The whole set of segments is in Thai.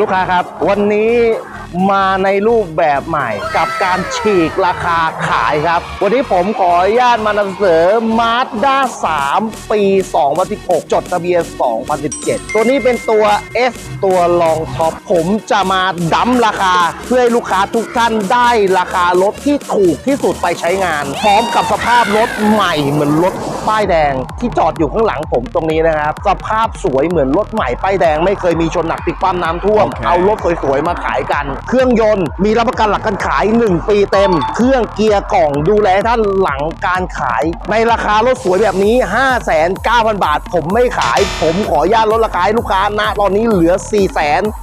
ลูกค้าครับ วันนี้มาในรูปแบบใหม่กับการฉีกราคาขายครับ วันนี้ผมขออนุญาตมานำเสนอ Mazda 3 ปี 2016 จดทะเบียน 2017 ตัวนี้เป็นตัว S ตัวรองท็อป ผมจะมาดั้มราคา เพื่อให้ลูกค้าทุกท่านได้ราคารถที่ถูกที่สุดไปใช้งาน พร้อมกับสภาพรถใหม่เหมือนรถ ป้ายแดงที่จอดอยู่ข้างหลังผมตรงนี้นะครับสภาพสวยเหมือนรถใหม่ป้ายแดงไม่เคยมีชนหนักติดความน้ำท่วมโอเคเอารถสวยๆมาขายกัน เครื่องยนต์มีรับประกันหลักการขาย 1 ปีเต็ม เครื่องเกียร์กล่องดูแลท่านหลังการขาย ในราคารถสวยแบบนี้ 5,900 บาท ผมไม่ขาย ผมขออนุญาตลดราคาให้ลูกค้านะตอนนี้เหลือ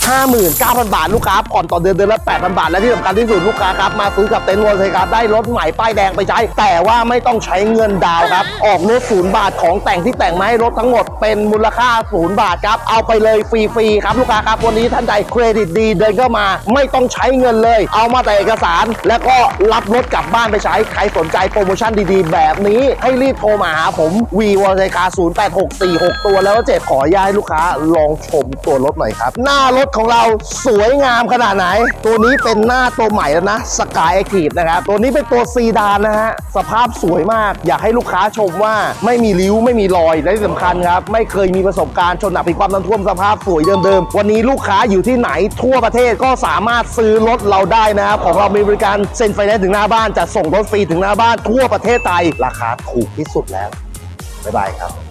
459,000 บาทลูกค้าผ่อนต่อเดือนเดือนละ8,000 บาท และที่สำคัญที่สุดลูกค้าครับมาซื้อกับเต็นท์วอลเซครับได้รถใหม่ป้ายแดงไปใช้ แต่ว่าไม่ต้องใช้เงินดาวน์ครับออกรถศูนย์บาทของแต่งที่แต่งมาให้รถทั้งหมดเป็นมูลค่าศูนย์บาทครับ เอาไปเลยฟรีๆครับลูกค้าครับวันนี้ท่านใดเครดิตดีเดินเข้ามา ไม่ต้องใช้เงินเลย เอามาแต่เอกสาร แล้วก็รับรถกลับบ้านไปใช้ใครสนใจโปรโมชั่นดีๆ แบบนี้ให้รีบโทรมาหาผมวีวอลเซคา0864ตัวแล้วก็เจ็ดขออนุญาตให้ลูกค้าลองชมตัวรถหน่อยครับ หน้ารถของเราสวยงามขนาดไหน ตัวนี้เป็นหน้าตัวใหม่แล้วนะสกายแอคทีฟนะครับตัวนี้เป็นตัวซีดานนะฮะสภาพสวยมาก อยากให้ลูกค้าชมว่าไม่มีริ้วไม่มีรอยและที่สำคัญครับไม่เคยมีประสบการณ์ชนหนักปีความน้ำท่วมสภาพสวยเดิมๆวันนี้ลูกค้าอยู่ที่ไหนทั่วประเทศก็สามารถซื้อรถเราได้นะครับของเรามีบริการเซ็นไฟแนนซ์ถึงหน้าบ้านจะส่งรถฟรีถึงหน้าบ้านทั่วประเทศไทยราคาถูกที่สุดแล้วบ๊ายบายครับ